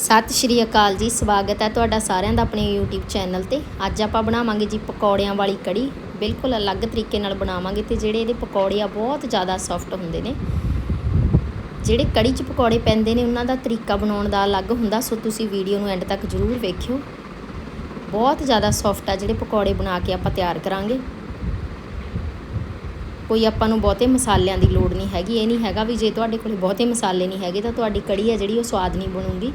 ਸਤਿ ਸ਼੍ਰੀ ਅਕਾਲ ਜੀ, ਸਵਾਗਤ ਹੈ ਤੁਹਾਡਾ ਸਾਰਿਆਂ ਦਾ ਆਪਣੇ YouTube ਚੈਨਲ ਤੇ। ਅੱਜ ਆਪਾਂ ਬਣਾਵਾਂਗੇ ਜੀ ਪਕੌੜਿਆਂ ਵਾਲੀ ਕੜੀ। ਬਿਲਕੁਲ ਅਲੱਗ ਤਰੀਕੇ ਨਾਲ ਬਣਾਵਾਂਗੇ ਤੇ ਜਿਹੜੇ ਇਹਦੇ ਪਕੌੜੇ ਆ ਬਹੁਤ ਜ਼ਿਆਦਾ ਸੌਫਟ ਹੁੰਦੇ ਨੇ। ਜਿਹੜੇ ਕੜੀ 'ਚ ਪਕੌੜੇ ਪੈਂਦੇ ਨੇ, ਉਹਨਾਂ ਦਾ ਤਰੀਕਾ ਬਣਾਉਣ ਦਾ ਅਲੱਗ ਹੁੰਦਾ, ਸੋ ਤੁਸੀਂ ਵੀਡੀਓ ਨੂੰ ਐਂਡ ਤੱਕ ਜ਼ਰੂਰ ਵੇਖਿਓ। ਬਹੁਤ ਜ਼ਿਆਦਾ ਸੌਫਟ ਆ ਜਿਹੜੇ ਪਕੌੜੇ ਬਣਾ ਕੇ ਆਪਾਂ ਤਿਆਰ ਕਰਾਂਗੇ। ਕੋਈ ਆਪਾਂ ਨੂੰ ਬਹੁਤੇ ਮਸਾਲਿਆਂ ਦੀ ਲੋੜ ਨਹੀਂ ਹੈਗੀ। ਇਹ ਨਹੀਂ ਹੈਗਾ ਵੀ ਜੇ ਤੁਹਾਡੇ ਕੋਲ ਬਹੁਤੇ ਮਸਾਲੇ ਨਹੀਂ ਹੈਗੇ, ਤਾਂ ਤੁਹਾਡੀ ਕੜੀ ਹੈ ਜਿਹੜੀ ਉਹ ਸਵਾਦ ਨਹੀਂ ਬਣੂਗੀ।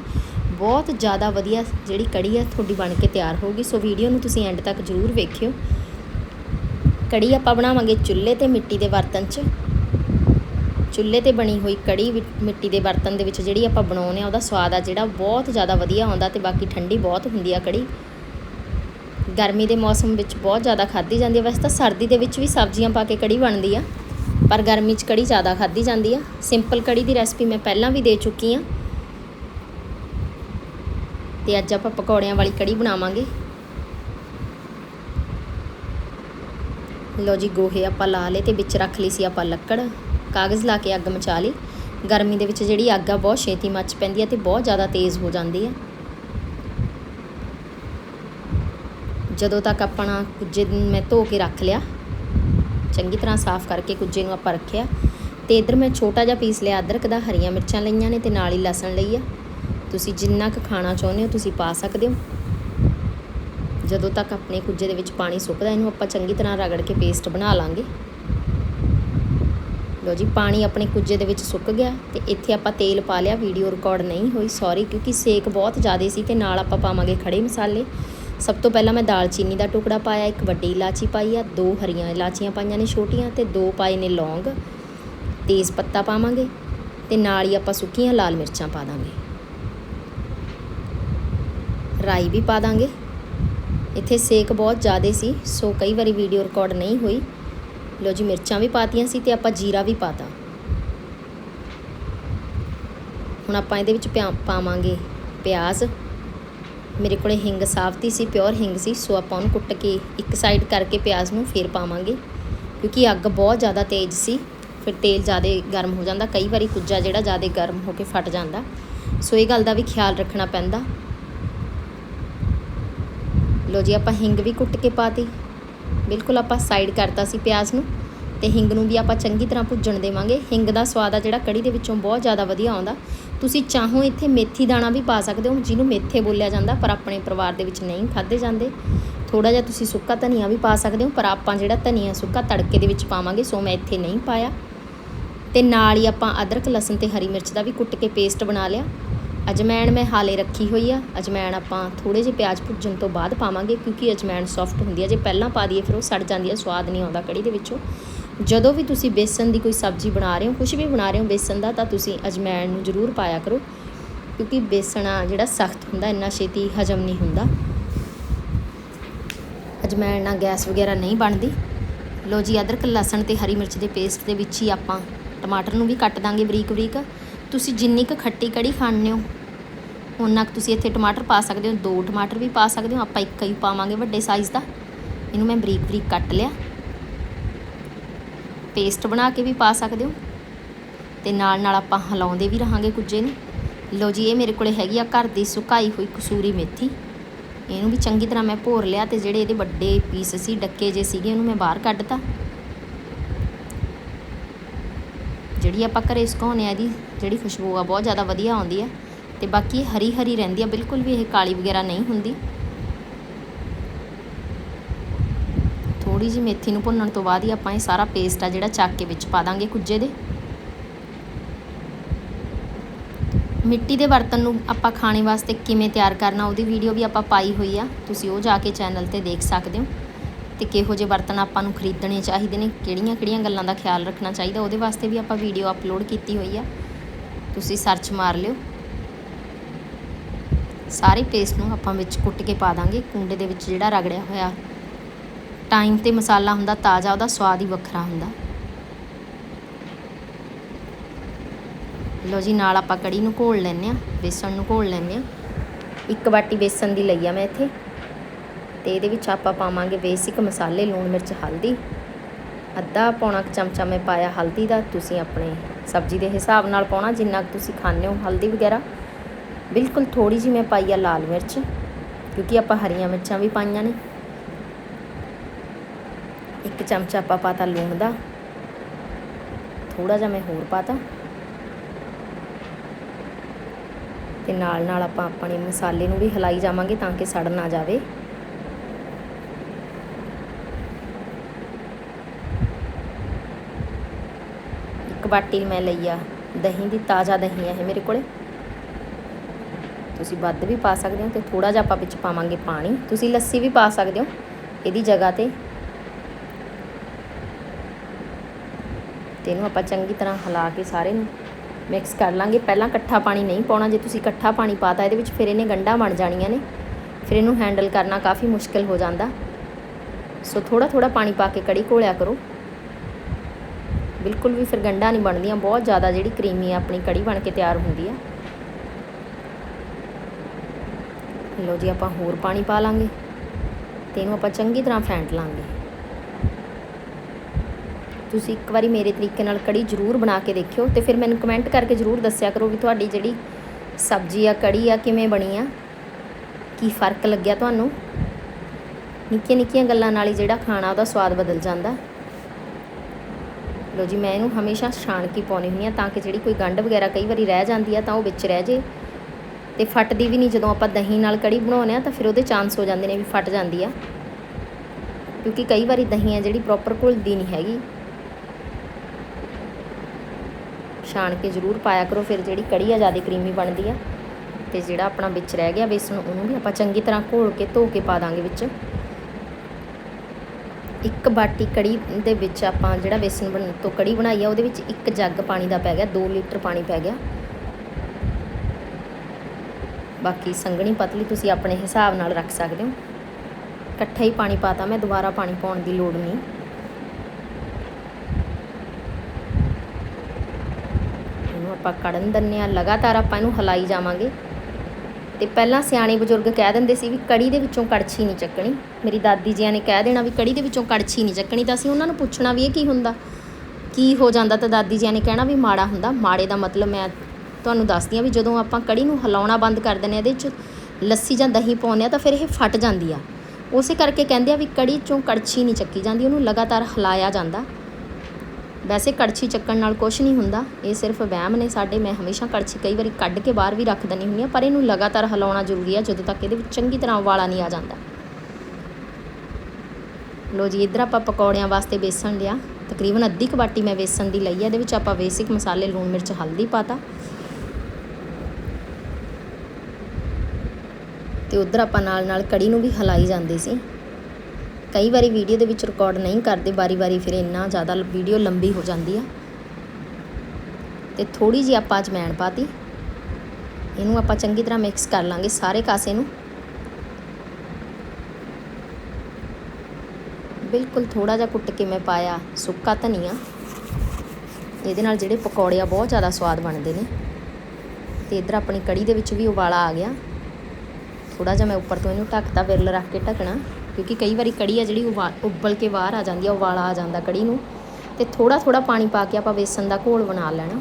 ਬਹੁਤ ਜ਼ਿਆਦਾ ਵਧੀਆ ਜਿਹੜੀ ਕੜੀ ਹੈ ਤੁਹਾਡੀ ਬਣ ਕੇ ਤਿਆਰ ਹੋਊਗੀ ਸੋ ਵੀਡੀਓ ਨੂੰ ਤੁਸੀਂ ਐਂਡ ਤੱਕ ਜ਼ਰੂਰ ਵੇਖਿਓ। ਕੜੀ ਆਪਾਂ ਬਣਾਵਾਂਗੇ ਚੁੱਲ੍ਹੇ ਤੇ ਮਿੱਟੀ ਦੇ ਬਰਤਨ 'ਚ। ਚੁੱਲ੍ਹੇ ਤੇ ਬਣੀ ਹੋਈ ਕੜੀ ਵੀ, ਮਿੱਟੀ ਦੇ ਬਰਤਨ ਦੇ ਵਿੱਚ ਜਿਹੜੀ ਆਪਾਂ ਬਣਾਉਂਦੇ ਆ ਉਹਦਾ ਸਵਾਦ ਆ ਜਿਹੜਾ ਬਹੁਤ ਜ਼ਿਆਦਾ ਵਧੀਆ ਆਉਂਦਾ ਤੇ ਬਾਕੀ ਠੰਡੀ ਬਹੁਤ ਹੁੰਦੀ ਆ ਕੜੀ। ਗਰਮੀ ਦੇ ਮੌਸਮ ਵਿੱਚ ਬਹੁਤ ਜ਼ਿਆਦਾ ਖਾਧੀ ਜਾਂਦੀ ਹੈ ਵੈਸੇ ਤਾਂ ਸਰਦੀ ਦੇ ਵਿੱਚ ਵੀ ਸਬਜ਼ੀਆਂ ਪਾ ਕੇ ਕੜੀ ਬਣਦੀ ਆ, ਪਰ ਗਰਮੀ 'ਚ ਕੜੀ ਜ਼ਿਆਦਾ ਖਾਧੀ ਜਾਂਦੀ ਆ। ਸਿੰਪਲ ਕੜੀ ਦੀ ਰੈਸਪੀ ਮੈਂ ਪਹਿਲਾਂ ਵੀ ਦੇ ਚੁੱਕੀ ਆ। ਤੇ ਅੱਜ ਆਪਾਂ ਪਕੌੜਿਆਂ ਵਾਲੀ ਕੜੀ ਬਣਾਵਾਂਗੇ। ਲੋ ਜੀ, ਗੋਹੇ ਆਪਾਂ ਲਾ ਲਏ ਤੇ ਵਿੱਚ ਰੱਖ ਲਈ ਸੀ ਆਪਾਂ ਲੱਕੜ। ਕਾਗਜ਼ ਲਾ ਕੇ ਅੱਗ ਮਚਾ ਲਈ। ਗਰਮੀ ਦੇ ਵਿੱਚ ਜਿਹੜੀ ਅੱਗ ਆ, ਬਹੁਤ ਛੇਤੀ ਮੱਚ ਪੈਂਦੀ ਆ ਤੇ ਬਹੁਤ ਜ਼ਿਆਦਾ ਤੇਜ਼ ਹੋ ਜਾਂਦੀ ਆ। ਜਦੋਂ ਤੱਕ ਆਪਣਾ ਕੁਝੇ ਦਿਨ ਮੈਂ ਧੋ ਕੇ ਰੱਖ ਲਿਆ, ਚੰਗੀ ਤਰ੍ਹਾਂ ਸਾਫ਼ ਕਰਕੇ ਕੁਝੇ ਨੂੰ ਆਪਾਂ ਰੱਖਿਆ। ਤੇ ਇਧਰ ਮੈਂ ਛੋਟਾ ਜਿਹਾ ਪੀਸ ਲਿਆ, ਅਦਰਕ ਦਾ, ਹਰੀਆਂ ਮਿਰਚਾਂ ਲਈਆਂ ਨੇ ਤੇ ਨਾਲ ਹੀ ਲਸਣ ਲਈ ਆ। ਤੁਸੀਂ ਜਿੰਨਾ ਕੁ ਖਾਣਾ ਚਾਹੁੰਦੇ ਹੋ, ਤੁਸੀਂ ਪਾ ਸਕਦੇ ਹੋ। ਜਦੋਂ ਤੱਕ ਆਪਣੇ ਕੁਝੇ ਦੇ ਵਿੱਚ ਪਾਣੀ ਸੁੱਕਦਾ, ਇਹਨੂੰ ਆਪਾਂ ਚੰਗੀ ਤਰ੍ਹਾਂ ਰਗੜ ਕੇ ਪੇਸਟ ਬਣਾ ਲਾਂਗੇ। ਲੋ ਜੀ, ਪਾਣੀ ਆਪਣੇ ਕੁਝੇ ਦੇ ਵਿੱਚ ਸੁੱਕ ਗਿਆ ਤੇ ਇੱਥੇ ਆਪਾਂ ਤੇਲ ਪਾ ਲਿਆ, ਵੀਡੀਓ ਰਿਕਾਰਡ ਨਹੀਂ ਹੋਈ ਸੌਰੀ ਕਿਉਂਕਿ ਸੇਕ ਬਹੁਤ ਜ਼ਿਆਦਾ ਸੀ ਤੇ ਨਾਲ ਆਪਾਂ ਪਾਵਾਂਗੇ ਖੜੇ ਮਸਾਲੇ। ਸਭ ਤੋਂ ਪਹਿਲਾਂ ਮੈਂ ਦਾਲਚੀਨੀ ਦਾ ਟੁਕੜਾ ਪਾਇਆ, ਇੱਕ ਵੱਡੀ ਇਲਾਚੀ ਪਾਈ ਆ, ਦੋ ਹਰੀਆਂ ਇਲਾਚੀਆਂ ਪਾਈਆਂ ਨੇ ਛੋਟੀਆਂ ਤੇ ਦੋ ਪਾਏ ਨੇ ਲੌਂਗ। ਤੇਜ਼ ਪੱਤਾ ਪਾਵਾਂਗੇ ਤੇ ਨਾਲ ਹੀ ਆਪਾਂ ਸੁੱਕੀਆਂ ਲਾਲ ਮਿਰਚਾਂ ਪਾ ਦਾਂਗੇ। ਰਾਈ ਵੀ ਪਾ ਦਾਂਗੇ। ਇੱਥੇ ਸੇਕ ਬਹੁਤ ਜ਼ਿਆਦਾ ਸੀ, ਸੋ ਕਈ ਵਾਰੀ ਵੀਡੀਓ ਰਿਕਾਰਡ ਨਹੀਂ ਹੋਈ। ਲੋ ਜੀ, ਮਿਰਚਾਂ ਵੀ ਪਾਤੀਆਂ ਸੀ ਤੇ ਆਪਾਂ ਜੀਰਾ ਵੀ ਪਾਤਾ। ਹੁਣ ਆਪਾਂ ਇਹਦੇ ਵਿੱਚ ਪਾਵਾਂਗੇ ਪਿਆਜ਼। ਮੇਰੇ ਕੋਲੇ ਹਿੰਗ ਸਾਫਤੀ ਸੀ ਪਿਓਰ ਹਿੰਗ ਸੀ, ਸੋ ਆਪਾਂ ਉਹਨੂੰ ਕੁੱਟ ਕੇ ਇੱਕ ਸਾਈਡ ਕਰਕੇ ਪਿਆਜ਼ ਨੂੰ ਫੇਰ ਪਾਵਾਂਗੇ। ਕਿਉਂਕਿ ਅੱਗ ਬਹੁਤ ਜ਼ਿਆਦਾ ਤੇਜ਼ ਸੀ, ਫਿਰ ਤੇਲ ਜ਼ਿਆਦਾ ਗਰਮ ਹੋ ਜਾਂਦਾ। ਕਈ ਵਾਰੀ ਕੁੱਜਾ ਜਿਹੜਾ ਜ਼ਿਆਦਾ ਗਰਮ ਹੋ ਕੇ ਫਟ ਜਾਂਦਾ। ਸੋ ਇਹ ਗੱਲ ਦਾ ਵੀ ਖਿਆਲ ਰੱਖਣਾ ਪੈਂਦਾ। ਲੋ ਜੀ, ਆਪਾਂ ਹਿੰਗ ਵੀ ਕੁੱਟ ਕੇ ਪਾਤੀ ਬਿਲਕੁਲ ਆਪਾਂ ਸਾਈਡ ਕਰਤਾ ਸੀ ਪਿਆਜ਼ ਨੂੰ ਤੇ ਹਿੰਗ ਨੂੰ ਵੀ ਆਪਾਂ ਚੰਗੀ ਤਰ੍ਹਾਂ ਭੁੱਜਣ ਦੇਵਾਂਗੇ। ਹਿੰਗ ਦਾ ਸਵਾਦ ਆ ਜਿਹੜਾ ਕੜੀ ਦੇ ਵਿੱਚੋਂ ਬਹੁਤ ਜ਼ਿਆਦਾ ਵਧੀਆ ਆਉਂਦਾ। ਤੁਸੀਂ ਚਾਹੋ ਇੱਥੇ ਮੇਥੀ ਦਾਣਾ ਵੀ ਪਾ ਸਕਦੇ ਹੋ, ਜਿਹਨੂੰ ਮੇਥੇ ਬੋਲਿਆ ਜਾਂਦਾ, ਪਰ ਆਪਣੇ ਪਰਿਵਾਰ ਦੇ ਵਿੱਚ ਨਹੀਂ ਖਾਦੇ ਜਾਂਦੇ। ਥੋੜਾ ਜਿਹਾ ਤੁਸੀਂ ਸੁੱਕਾ ਧਨੀਆ ਵੀ ਪਾ ਸਕਦੇ ਹੋ, ਪਰ ਆਪਾਂ ਜਿਹੜਾ ਧਨੀਆ ਸੁੱਕਾ ਤੜਕੇ ਦੇ ਵਿੱਚ ਪਾਵਾਂਗੇ, ਸੋ ਮੈਂ ਇੱਥੇ ਨਹੀਂ ਪਾਇਆ। ਤੇ ਨਾਲ ਹੀ ਆਪਾਂ ਅਦਰਕ, ਲਸਣ ਤੇ ਹਰੀ ਮਿਰਚ ਦਾ ਵੀ ਕੁੱਟ ਕੇ ਪੇਸਟ ਬਣਾ ਲਿਆ। ਅਜਮੈਣ ਮੈਂ ਹਾਲੇ ਰੱਖੀ ਹੋਈ ਆ। ਅਜਮੈਣ ਆਪਾਂ ਥੋੜੇ ਜਿਹੇ ਪਿਆਜ਼ ਭੁੱਜਣ ਤੋਂ ਬਾਅਦ ਪਾਵਾਂਗੇ ਕਿਉਂਕਿ ਅਜਮੈਣ ਸੌਫਟ ਹੁੰਦੀ ਆ। ਜੇ ਪਹਿਲਾਂ ਪਾ ਦਈਏ ਫਿਰ ਉਹ ਸੜ ਜਾਂਦੀ ਆ, ਸਵਾਦ ਨਹੀਂ ਆਉਂਦਾ ਕੜੀ ਦੇ ਵਿੱਚੋਂ। ਜਦੋਂ ਵੀ ਤੁਸੀਂ ਬੇਸਨ ਦੀ ਕੋਈ ਸਬਜ਼ੀ ਬਣਾ ਰਹੇ ਹੋ ਕੁਝ ਵੀ ਬਣਾ ਰਹੇ ਹੋ ਬੇਸਨ ਦਾ, ਤਾਂ ਤੁਸੀਂ ਅਜਮੈਣ ਨੂੰ ਜ਼ਰੂਰ ਪਾਇਆ ਕਰੋ। ਕਿਉਂਕਿ ਬੇਸਣ ਆ ਜਿਹੜਾ ਸਖਤ ਹੁੰਦਾ, ਇੰਨਾ ਛੇਤੀ ਹਜਮ ਨਹੀਂ ਹੁੰਦਾ। ਅਜਮੈਣ ਨਾਲ ਗੈਸ ਵਗੈਰਾ ਨਹੀਂ ਬਣਦੀ। ਲੋ ਜੀ, ਅਦਰਕ, ਲਸਣ ਤੇ ਹਰੀ ਮਿਰਚ ਦੇ ਪੇਸਟ ਦੇ ਵਿੱਚ ਹੀ ਆਪਾਂ ਟਮਾਟਰ ਨੂੰ ਵੀ ਕੱਟ ਦਾਂਗੇ ਬਰੀਕ ਬਰੀਕ ਤੁਸੀਂ ਜਿੰਨੀ ਕੁ ਖੱਟੀ ਕੜੀ ਖਾਣੇ ਹੋ ਉਹਨਾਂ ਕੁ ਤੁਸੀਂ ਇੱਥੇ ਟਮਾਟਰ ਪਾ ਸਕਦੇ ਹੋ, ਦੋ ਟਮਾਟਰ ਵੀ ਪਾ ਸਕਦੇ ਹੋ, ਆਪਾਂ ਇੱਕ ਹੀ ਪਾਵਾਂਗੇ ਵੱਡੇ ਸਾਈਜ਼ ਦਾ। ਇਹਨੂੰ ਮੈਂ ਬਰੀਕ ਬਰੀਕ ਕੱਟ ਲਿਆ। ਪੇਸਟ ਬਣਾ ਕੇ ਵੀ ਪਾ ਸਕਦੇ ਹੋ। ਤੇ ਨਾਲ ਨਾਲ ਆਪਾਂ ਹਿਲਾਉਂਦੇ ਵੀ ਰਹਾਂਗੇ ਕੁਝੇ ਨੂੰ। ਲੋ ਜੀ, ਇਹ ਮੇਰੇ ਕੋਲੇ ਹੈਗੀ ਆ ਘਰ ਦੀ ਸੁਕਾਈ ਹੋਈ ਕਸੂਰੀ ਮੇਥੀ। ਇਹਨੂੰ ਵੀ ਚੰਗੀ ਤਰ੍ਹਾਂ ਮੈਂ ਭੋਰ ਲਿਆ ਤੇ ਜਿਹੜੇ ਇਹਦੇ ਵੱਡੇ ਪੀਸ ਸੀ, ਡੱਕੇ ਜੇ ਸੀਗੇ, ਉਹਨੂੰ ਮੈਂ ਬਾਹਰ ਕੱਢਤਾ। ਜਿਹੜੀ ਆਪਾਂ ਘਰੇ ਸੁਕਾਉਂਦੇ ਆ ਇਹਦੀ, ਜਿਹੜੀ ਖੁਸ਼ਬੂ ਆ, ਬਹੁਤ ਜ਼ਿਆਦਾ ਵਧੀਆ ਆਉਂਦੀ ਆ। ਤੇ ਬਾਕੀ ਇਹ ਹਰੀ ਹਰੀ ਰਹਿੰਦੀ ਆ, ਬਿਲਕੁਲ ਵੀ ਇਹ ਕਾਲੀ ਵਗੈਰਾ ਨਹੀਂ ਹੁੰਦੀ। ਥੋੜੀ ਜਿਹੀ ਮੇਥੀ ਨੂੰ ਭੁੰਨਣ ਤੋਂ ਬਾਅਦ ਹੀ ਆਪਾਂ ਇਹ ਸਾਰਾ ਪੇਸਟ ਆ ਜਿਹੜਾ ਚੱਕ ਕੇ ਵਿੱਚ ਪਾ ਦਾਂਗੇ ਕੁੱਜੇ ਦੇ। ਮਿੱਟੀ ਦੇ ਬਰਤਨ ਨੂੰ ਆਪਾਂ ਖਾਣੇ ਵਾਸਤੇ ਕਿਵੇਂ ਤਿਆਰ ਕਰਨਾ, ਉਹਦੀ ਵੀਡੀਓ ਵੀ ਆਪਾਂ ਪਾਈ ਹੋਈ ਆ। ਤੁਸੀਂ ਉਹ ਜਾ ਕੇ ਚੈਨਲ ਤੇ ਦੇਖ ਸਕਦੇ ਹੋ। ਤੇ ਕਿਹੋ ਜਿਹੇ ਬਰਤਨ ਆਪਾਂ ਨੂੰ ਖਰੀਦਣੇ ਚਾਹੀਦੇ ਨੇ, ਕਿਹੜੀਆਂ-ਕਿਹੜੀਆਂ ਗੱਲਾਂ ਦਾ ਖਿਆਲ ਰੱਖਣਾ ਚਾਹੀਦਾ, ਉਹਦੇ ਵਾਸਤੇ ਵੀ ਆਪਾਂ ਵੀਡੀਓ ਅਪਲੋਡ ਕੀਤੀ ਹੋਈ ਆ। ਤੁਸੀਂ ਸਰਚ ਮਾਰ ਲਿਓ। ਸਾਰੇ ਪੇਸਟ ਨੂੰ ਆਪਾਂ ਵਿੱਚ ਕੁੱਟ ਕੇ ਪਾ ਦਾਂਗੇ, ਕੁੰਡੇ ਦੇ ਵਿੱਚ ਜਿਹੜਾ ਰਗੜਿਆ ਹੋਇਆ ਟਾਈਮ ਤੇ ਮਸਾਲਾ ਹੁੰਦਾ, ਤਾਜ਼ਾ ਉਹਦਾ ਸਵਾਦ ਹੀ ਵੱਖਰਾ ਹੁੰਦਾ। ਲੋ ਜੀ, ਨਾਲ ਆਪਾਂ ਕੜੀ ਨੂੰ ਘੋਲ ਲੈਂਦੇ ਆ ਬੇਸਣ ਨੂੰ ਘੋਲ ਲੈਂਦੇ ਆ ਇੱਕ ਬਾਟੀ ਬੇਸਣ ਦੀ ਲਈ ਆ ਮੈਂ ਇੱਥੇ। ਤੇ ਇਹਦੇ ਵਿੱਚ ਆਪਾਂ ਪਾਵਾਂਗੇ ਬੇਸਿਕ ਮਸਾਲੇ, ਲੂਣ ਮਿਰਚ, ਹਲਦੀ। ਅੱਧਾ ਪੌਣਾ ਕੁ ਚਮਚਾ ਮੈਂ ਪਾਇਆ ਹਲਦੀ ਦਾ, ਤੁਸੀਂ ਆਪਣੇ ਸਬਜ਼ੀ ਦੇ ਹਿਸਾਬ ਨਾਲ ਪਾਉਣਾ, ਜਿੰਨਾ ਕੁ ਤੁਸੀਂ ਖਾਂਦੇ ਹੋ, ਹਲਦੀ ਵਗੈਰਾ। ਬਿਲਕੁਲ ਥੋੜੀ ਜਿਹੀ ਮੈਂ ਪਾਈ ਆ ਲਾਲ ਮਿਰਚ, ਕਿਉਂਕਿ ਆਪਾਂ ਹਰੀਆਂ ਮਿਰਚਾਂ ਵੀ ਪਾਈਆਂ ਨੇ। ਇੱਕ ਚਮਚਾ ਆਪਾਂ ਪਾਤਾ ਲੂਣ ਦਾ ਥੋੜਾ ਜਿਹਾ ਮੈਂ ਹੋਰ ਪਾਤਾ। ਤੇ ਨਾਲ ਨਾਲ ਆਪਾਂ ਆਪਣੇ ਮਸਾਲੇ ਨੂੰ ਵੀ ਹਿਲਾਈ ਜਾਵਾਂਗੇ ਤਾਂ ਕਿ ਸੜ ਨਾ ਜਾਵੇ। ਇੱਕ ਬਾਟੀ ਮੈਂ ਲਈ ਆ ਦਹੀਂ ਦੀ, ਤਾਜ਼ਾ ਦਹੀਂ ਆ ਇਹ ਮੇਰੇ ਕੋਲੇ। ਤੁਸੀਂ ਵੱਧ ਵੀ ਪਾ ਸਕਦੇ ਹੋ ਤੇ ਥੋੜਾ ਜਿਹਾ ਆਪਾਂ ਵਿੱਚ ਪਾਵਾਂਗੇ ਪਾਣੀ। ਤੁਸੀਂ ਲੱਸੀ ਵੀ ਪਾ ਸਕਦੇ ਹੋ ਇਹਦੀ ਜਗ੍ਹਾ ਤੇ। ਤੇ ਇਹਨੂੰ ਆਪਾਂ ਚੰਗੀ ਤਰ੍ਹਾਂ ਹਿਲਾ ਕੇ ਸਾਰੇ ਨੂੰ ਮਿਕਸ ਕਰ ਲਾਂਗੇ। ਪਹਿਲਾਂ ਇਕੱਠਾ ਪਾਣੀ ਨਹੀਂ ਪਾਉਣਾ, ਜੇ ਤੁਸੀਂ ਇਕੱਠਾ ਪਾਣੀ ਪਾਤਾ, ਇਹਦੇ ਵਿੱਚ ਫਿਰ ਇਹਨੇ ਗੰਢਾਂ ਬਣ ਜਾਣੀਆਂ ਨੇ। ਫਿਰ ਇਹਨੂੰ ਹੈਂਡਲ ਕਰਨਾ ਕਾਫੀ ਮੁਸ਼ਕਲ ਹੋ ਜਾਂਦਾ। ਸੋ ਥੋੜਾ ਥੋੜਾ ਪਾਣੀ ਪਾ ਕੇ ਕੜੀ ਘੋਲਿਆ ਕਰੋ। ਬਿਲਕੁਲ ਵੀ ਫਿਰ ਗੰਢਾਂ ਨਹੀਂ ਬਣਦੀਆਂ, ਬਹੁਤ ਜ਼ਿਆਦਾ ਜਿਹੜੀ ਕਰੀਮੀ ਆਪਣੀ ਕੜੀ ਬਣ ਕੇ ਤਿਆਰ ਹੁੰਦੀ ਆ। ਲੋ ਜੀ, ਆਪਾਂ ਹੋਰ ਪਾਣੀ ਪਾ ਲਾਂਗੇ। ਤੇ ਇਹਨੂੰ ਆਪਾਂ ਚੰਗੀ ਤਰ੍ਹਾਂ ਫੈਂਟ ਲਾਂਗੇ। ਤੁਸੀਂ ਇੱਕ ਵਾਰੀ ਮੇਰੇ ਤਰੀਕੇ ਨਾਲ ਕੜੀ ਜ਼ਰੂਰ ਬਣਾ ਕੇ ਦੇਖਿਓ ਤੇ ਫਿਰ ਮੈਨੂੰ ਕਮੈਂਟ ਕਰਕੇ ਜ਼ਰੂਰ ਦੱਸਿਆ ਕਰੋ ਵੀ ਤੁਹਾਡੀ ਜਿਹੜੀ ਸਬਜ਼ੀ ਆ, ਕੜੀ ਆ, ਕਿਵੇਂ ਬਣੀ ਆ। ਕੀ ਫ਼ਰਕ ਲੱਗਿਆ ਤੁਹਾਨੂੰ? ਨਿੱਕੀਆਂ ਨਿੱਕੀਆਂ ਗੱਲਾਂ ਨਾਲ ਹੀ ਜਿਹੜਾ ਖਾਣਾ, ਉਹਦਾ ਸਵਾਦ ਬਦਲ ਜਾਂਦਾ। ਲੋ ਜੀ, ਮੈਂ ਇਹਨੂੰ ਹਮੇਸ਼ਾ ਛਾਣ ਕੇ ਪਾਉਣੀ ਹੁੰਦੀ ਆ ਤਾਂ ਕਿ ਜਿਹੜੀ ਕੋਈ ਗੰਢ ਵਗੈਰਾ ਕਈ ਵਾਰੀ ਰਹਿ ਜਾਂਦੀ ਆ ਤਾਂ ਉਹ ਵਿੱਚ ਰਹਿ ਜੇ। ਤੇ ਫਟਦੀ ਵੀ ਨਹੀਂ, ਜਦੋਂ ਆਪਾਂ ਦਹੀਂ ਨਾਲ ਕੜੀ ਬਣਾਉਂਦੇ ਆ ਤਾਂ ਫਿਰ ਉਹਦੇ ਚਾਂਸ ਹੋ ਜਾਂਦੇ ਨੇ ਵੀ ਫਟ ਜਾਂਦੀ ਆ। ਕਿਉਂਕਿ ਕਈ ਵਾਰੀ ਦਹੀਂ ਆ ਜਿਹੜੀ ਪ੍ਰੋਪਰ ਘੁਲਦੀ ਨਹੀਂ ਹੈਗੀ। ਛਾਣ ਕੇ ਜ਼ਰੂਰ ਪਾਇਆ ਕਰੋ, ਫਿਰ ਜਿਹੜੀ ਕੜੀ ਆ ਜ਼ਿਆਦਾ ਕਰੀਮੀ ਬਣਦੀ ਆ। ਤੇ ਜਿਹੜਾ ਆਪਣਾ ਵਿੱਚ ਰਹਿ ਗਿਆ ਬੇਸਨ, ਉਹਨੂੰ ਵੀ ਆਪਾਂ ਚੰਗੀ ਤਰ੍ਹਾਂ ਘੋਲ ਕੇ ਧੋ ਕੇ ਪਾ ਦਾਂਗੇ ਵਿੱਚ। ਇੱਕ ਬਾਟੀ ਕੜੀ ਦੇ ਵਿੱਚ ਆਪਾਂ ਜਿਹੜਾ ਬੇਸਨ ਬਣ, ਤੋਂ ਕੜੀ ਬਣਾਈ ਆ, ਉਹਦੇ ਵਿੱਚ ਇੱਕ ਜੱਗ ਪਾਣੀ ਦਾ ਪੈ ਗਿਆ 2 ਲੀਟਰ ਪਾਣੀ ਪੈ ਗਿਆ। ਬਾਕੀ ਸੰਘਣੀ ਪਤਲੀ ਤੁਸੀਂ ਆਪਣੇ ਹਿਸਾਬ ਨਾਲ ਰੱਖ ਸਕਦੇ ਹੋ। ਇਕੱਠਾ ਹੀ ਪਾਣੀ ਪਾਤਾ ਮੈਂ, ਦੁਬਾਰਾ ਪਾਣੀ ਪਾਉਣ ਦੀ ਲੋੜ ਨਹੀਂ। ਇਹਨੂੰ ਆਪਾਂ ਕੜਨ ਦਿੰਨੇ ਆ ਲਗਾਤਾਰ ਆਪਾਂ ਇਹਨੂੰ ਹਲਾਈ ਜਾਵਾਂਗੇ। ਤੇ ਪਹਿਲਾਂ ਸਿਆਣੇ ਬਜ਼ੁਰਗ ਕਹਿ ਦਿੰਦੇ ਸੀ ਵੀ ਕੜੀ ਦੇ ਵਿੱਚੋਂ ਕੜਛੀ ਨਹੀਂ ਚੱਕਣੀ। ਮੇਰੀ ਦਾਦੀ ਜੀਆਂ ਨੇ ਕਹਿ ਦੇਣਾ ਵੀ ਕੜੀ ਦੇ ਵਿੱਚੋਂ ਕੜਛੀ ਨਹੀਂ ਚੱਕਣੀ ਤਾਂ ਅਸੀਂ ਉਹਨਾਂ ਨੂੰ ਪੁੱਛਣਾ ਵੀ ਇਹ ਕੀ ਹੁੰਦਾ। ਕੀ ਹੋ ਜਾਂਦਾ ਤਾਂ ਦਾਦੀ ਜੀਆਂ ਨੇ ਕਹਿਣਾ ਵੀ ਮਾੜਾ ਹੁੰਦਾ। ਮਾੜੇ ਦਾ ਮਤਲਬ ਮੈਂ ਤੁਹਾਨੂੰ ਦੱਸਦੀ ਆ ਵੀ ਜਦੋਂ ਆਪਾਂ ਕੜੀ ਨੂੰ ਹਿਲਾਉਣਾ ਬੰਦ ਕਰ ਦਿੰਦੇ ਆ ਇਹਦੇ 'ਚ ਲੱਸੀ ਜਾਂ ਦਹੀਂ ਪਾਉਂਦੇ ਆ ਤਾਂ ਫਿਰ ਇਹ ਫਟ ਜਾਂਦੀ ਆ। ਉਸੇ ਕਰਕੇ ਕਹਿੰਦੇ ਆ ਵੀ ਕੜੀ ਚੋਂ ਕੜਛੀ ਨਹੀਂ ਚੱਕੀ ਜਾਂਦੀ, ਉਹਨੂੰ ਲਗਾਤਾਰ ਹਿਲਾਇਆ ਜਾਂਦਾ। ਵੈਸੇ ਕੜਛੀ ਚੱਕਣ ਨਾਲ ਕੁਝ ਨਹੀਂ ਹੁੰਦਾ, ਇਹ ਸਿਰਫ ਵਹਿਮ ਨੇ ਸਾਡੇ, ਮੈਂ ਹਮੇਸ਼ਾ ਕੜਛੀ ਕਈ ਵਾਰੀ ਕੱਢ ਕੇ ਬਾਹਰ ਵੀ ਰੱਖ ਦਿੰਦੀ ਹੁੰਦੀ ਆ ਪਰ ਇਹਨੂੰ ਲਗਾਤਾਰ ਹਿਲਾਉਣਾ ਜ਼ਰੂਰੀ ਆ, ਜਦੋਂ ਤੱਕ ਇਹਦੇ ਵਿੱਚ ਚੰਗੀ ਤਰ੍ਹਾਂ ਉਬਾਲਾ ਨਹੀਂ ਆ ਜਾਂਦਾ। ਲੋ ਜੀ, ਇਧਰ ਆਪਾਂ ਪਕੌੜਿਆਂ ਵਾਸਤੇ ਬੇਸਣ ਲਿਆ। ਤਕਰੀਬਨ ਅੱਧੀ ਕਬਾਟੀ ਮੈਂ ਬੇਸਣ ਦੀ ਲਈ ਆ, ਇਹਦੇ ਵਿੱਚ ਆਪਾਂ ਬੇਸਿਕ ਮਸਾਲੇ, ਲੂਣ ਮਿਰਚ, ਹਲਦੀ ਪਾਤਾ। ਤੇ ਉਧਰ ਆਪਾਂ ਨਾਲ ਨਾਲ ਕੜੀ ਨੂੰ ਵੀ ਹਲਾਈ ਜਾਂਦੇ ਸੀ। ਕਈ ਵਾਰੀ ਵੀਡੀਓ ਦੇ ਵਿੱਚ ਰਿਕਾਰਡ ਨਹੀਂ ਕਰਦੇ ਵਾਰੀ-ਵਾਰੀ ਫਿਰ ਇੰਨਾ ਜ਼ਿਆਦਾ ਵੀਡੀਓ ਲੰਬੀ ਹੋ ਜਾਂਦੀ ਆ। ਤੇ ਥੋੜੀ ਜਿਹੀ ਆਪਾਂ ਅਜਮੈਣ ਪਾਤੀ। ਇਹਨੂੰ ਆਪਾਂ ਚੰਗੀ ਤਰ੍ਹਾਂ ਮਿਕਸ ਕਰ ਲਾਂਗੇ ਸਾਰੇ ਕਾਸੇ ਨੂੰ। ਬਿਲਕੁਲ ਥੋੜਾ ਜਿਹਾ ਕੁੱਟ ਕੇ ਮੈਂ ਪਾਇਆ ਸੁੱਕਾ ਧਨੀਆ। ਇਹਦੇ ਨਾਲ ਜਿਹੜੇ ਪਕੌੜੇ ਆ ਬਹੁਤ ਜ਼ਿਆਦਾ ਸਵਾਦ ਬਣਦੇ ਨੇ। ਤੇ ਇਧਰ ਆਪਣੀ ਕੜੀ ਦੇ ਵਿੱਚ ਵੀ ਉਬਾਲਾ ਆ ਗਿਆ। ਥੋੜਾ ਜਿਹਾ ਮੈਂ ਉੱਪਰ ਤੋਂ ਇਹਨੂੰ ਢੱਕਤਾ ਵਿਰਲ ਰੱਖ ਕੇ ਢੱਕਣਾ, ਕਿਉਂਕਿ ਕਈ ਵਾਰੀ ਕੜੀ ਆ ਜਿਹੜੀ ਉਬਾ- ਉਬਲ ਕੇ ਬਾਹਰ ਆ ਜਾਂਦੀ ਆ, ਉਬਾਲਾ ਆ ਜਾਂਦਾ ਕੜੀ ਨੂੰ। ਤੇ ਥੋੜਾ ਥੋੜਾ ਪਾਣੀ ਪਾ ਕੇ ਆਪਾਂ ਬੇਸਣ ਦਾ ਘੋਲ ਬਣਾ ਲੈਣਾ।